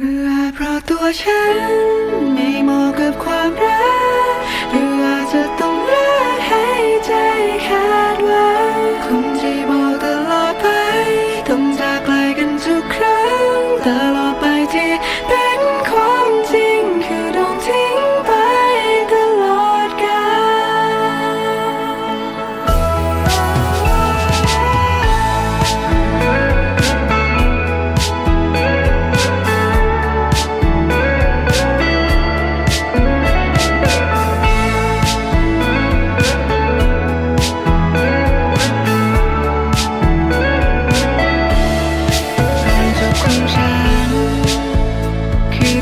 เรือเพราะตัวฉันไม่เหมาะกับความรัก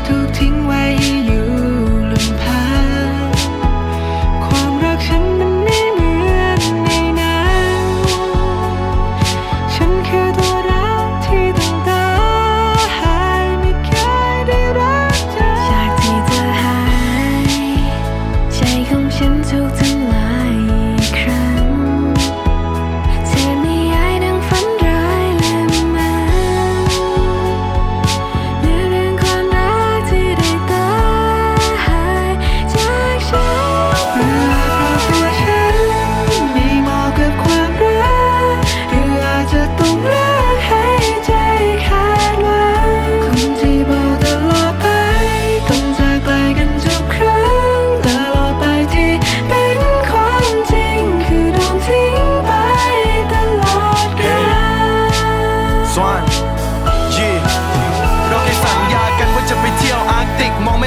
ถูกทิ้งไว้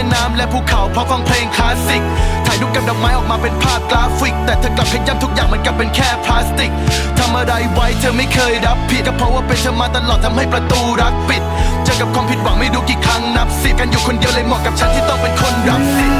แม่น้ำและภูเขาพร้อมฟังเพลงคลาสสิกถ่ายรูปกับดอกไม้ออกมาเป็นภาพกราฟิก แต่เธอกลับขย้ำทุกอย่างมันกลับเป็นแค่พลาสติกทำอะไรไว้เธอไม่เคยรับผิดก็เพราะว่าเป็นเธอมาตลอดทำให้ประตูรักปิด เจอกับความผิดหวังไม่รู้กี่ครั้งนับสิบกันอยู่คนเดียวเลยเหมาะกับฉันที่ต้องเป็นคนรับสิทธิ์